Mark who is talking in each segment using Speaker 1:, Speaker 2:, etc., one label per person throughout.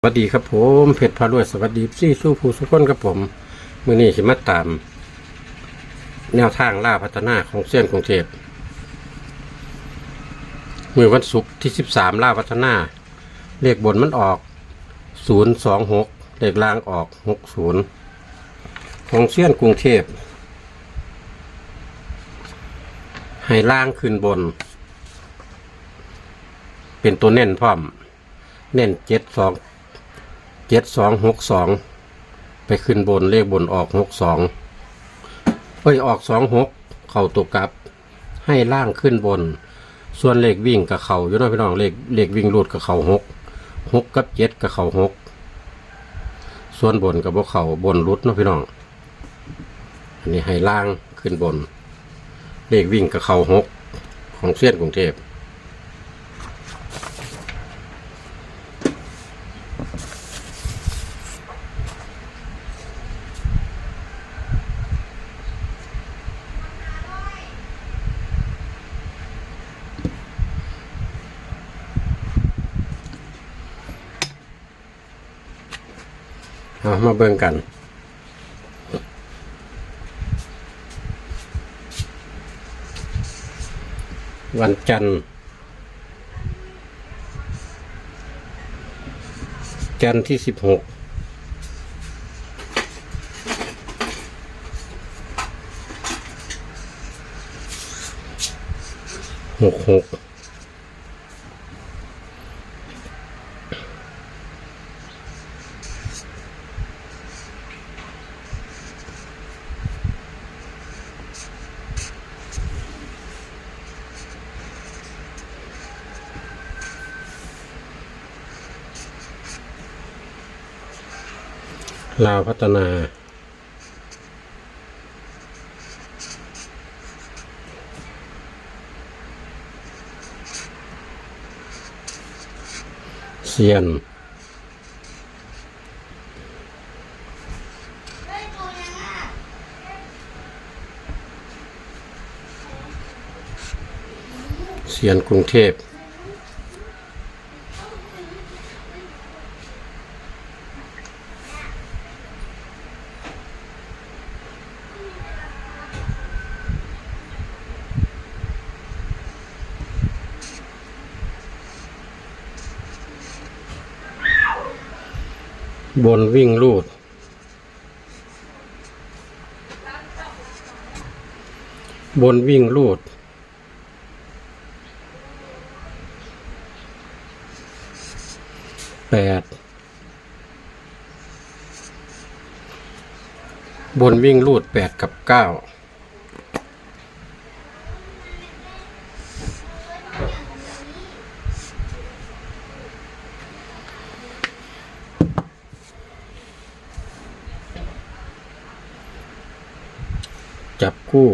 Speaker 1: สวัสดีครับผมเพชรพารวยสวัสดีซี่สู้ผู้สุขคนครับผมมือนี้สิมาตาม แนวทางล่าพัฒนาของเส้นกรุงเทพมือวันศุกร์ที่สิบสามล่าพัฒนา เลขบนมันออกศูนย์สองหกเลขล่างออกหกศูนย์ของเส้นกรุงเทพให้ล่างขึ้นบน เป็นตัวเน้นพร้อม เน้นเจ็ดสอง เจ็ดสองหกสองไปขึ้นบนเลขบนออกหกสองเอ้ยออกสองหกเข่าตกกลับ ให้ล่างขึ้นบน ส่วนเลขวิ่งกับเข่าอยู่น้อยพี่น้องเลขเลขวิ่งรูดกับเข่าหกหกกับเจ็ดกับเข่าหกส่วนบนกับพวกเข่าบนรุดเนาะพี่น้องอันนี้ให้ล่างขึ้นบน เลขวิ่งกับเข่าหกของเส้นกรุงเทพ เอามาเบิ่งกัน วันจันทร์ จันทร์ที่สิบหกหกหก ลาวพัฒนา เซียน เซียนกรุงเทพ บนวิ่งลูด บนวิ่งลูด แปด บนวิ่งลูดแปดกับเก้า จับคู่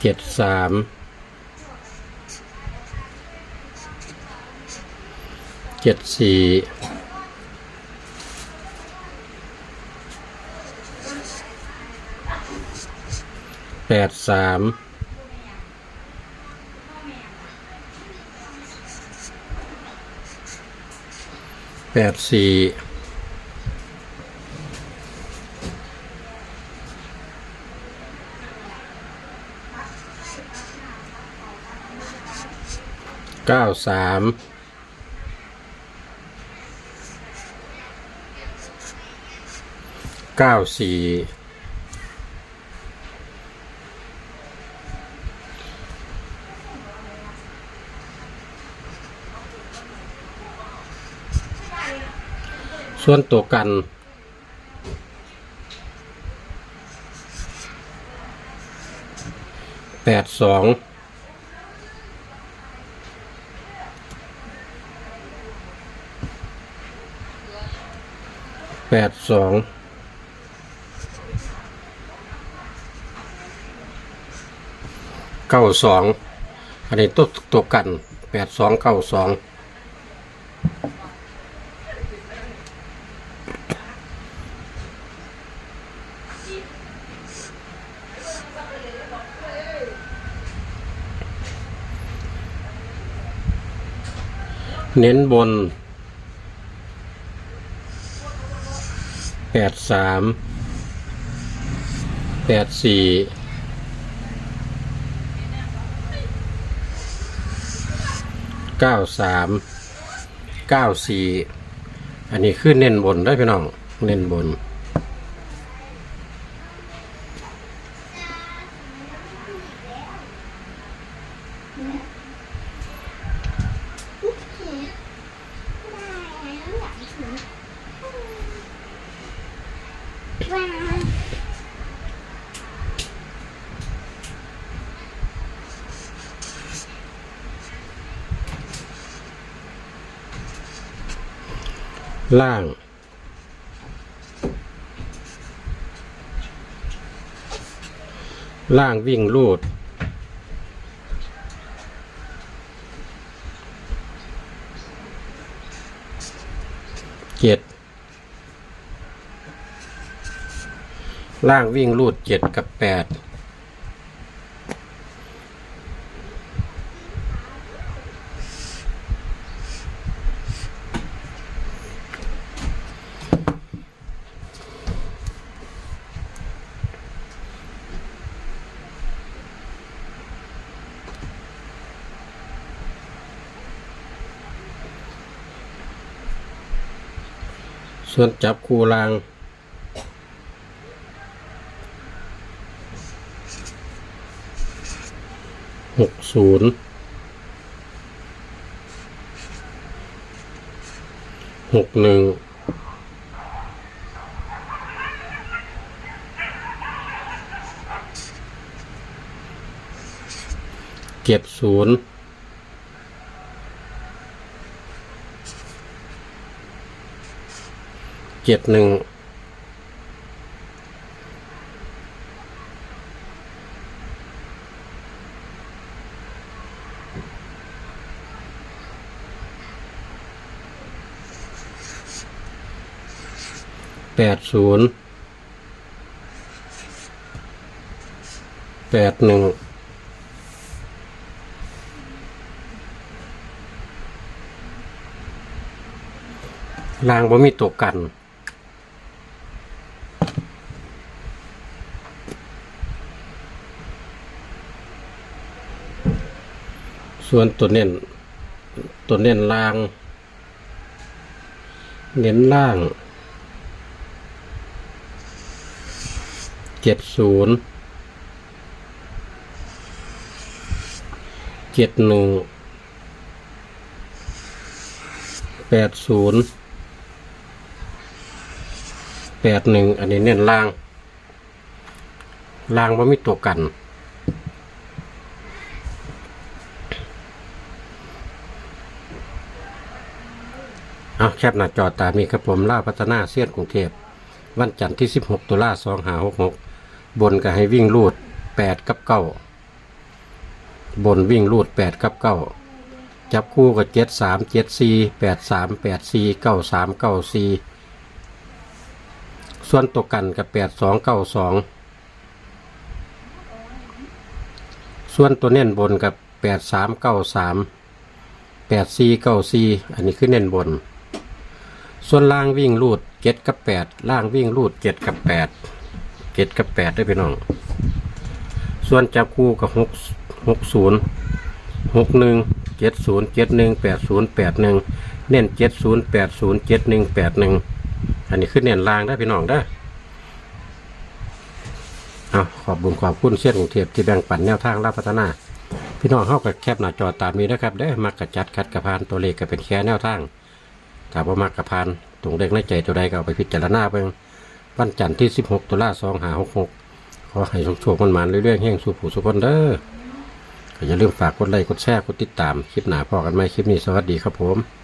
Speaker 1: เจ็ดสาม เจ็ดสี่ แปดสามแปดสี่ เก้าสามเก้าสี่ส่วนตัวกันแปดสอง ดสองเก้าสองอันนี้ตัวตัวกันแปดสองเก้าสองเน้นบน แปดสามแปดสี่เก้าสามเก้าสี่อันนี้ขึ้นเน้นบนได้พี่น้อง เน้นบน ล่าง ล่างวิ่งลูด เจ็ด ล่างวิ่งลูดเจ็ดกับแปด ส่วนจับคู่ลางหกศูนย์หกหนึ่งเจ็ดศูนย์ เจ็ดหนึ่งแปดศูนย์แปดหนึ่งรางบ่มีตัวกัน ส่วนตัวเน้นตัวเน้นล่าง เน้นล่างเจ็ดศูนย์เจ็ดหนึ่งแปดศูนย์แปดหนึ่งอันนี้เน้นล่าง ล่างว่ามีตัวกัน แคปหน้าจอตามีครับผมล่าพัฒนาเสี้ยนกรุงเทพวันจันทร์ที่ 16 ตุลาสองหาหกหกบนก็ให้วิ่งรูด 8 กับเก้าบนวิ่งรูด 8 กับเก้าจับคู่กับ7 3 7 4 8 3 8 4 9 3 9 4ส่วนตัวกันกับ8 2 9 2ส่วนตัวเน้นบนกับ8 3 9 3 8 4 9 4อันนี้คือเน้นบน ส่วนล่างวิ่งรูดเจ็ดกับแปดล่างวิ่งรูดเจ็ดกับแปดเจ็ดกับแปดได้พี่น้อง ส่วนจับคู่กับหกหกศูนย์หกหนึ่งเจ็ดศูนย์เจ็ดหนึ่งแปดศูนย์แปดหนึ่งเน้นเจ็ดศูนย์แปดศูนย์เจ็ดหนึ่งแปดหนึ่งอันนี้คือเน้นล่างได้พี่น้องได้เอาขอบบุญขอบคุณเสี้ยนกรุงเทพที่แบ่งปันแนวทางรับพัฒนา พี่น้องเข้ากับแคบหน้าจอตามนี้นะครับได้มักกระจัดคัดกระพานตัวเลขก็เป็นแค่แนวทาง ถามว่ามากกระพานตรงเด็กในใจตัวใดก็เอาไปพิจารณาเบิ่งวันจันทร์ที่ 16ตุลาสองหาหกหกขอให้โชคๆมันมันเรื่อยๆแห้งสู่ผู้สุขคนเด้อก็อย่าลืมฝากกดไลค์กดแชร์กดติดตาม คลิปหน้าพอกันไหมคลิปนี้สวัสดีครับผม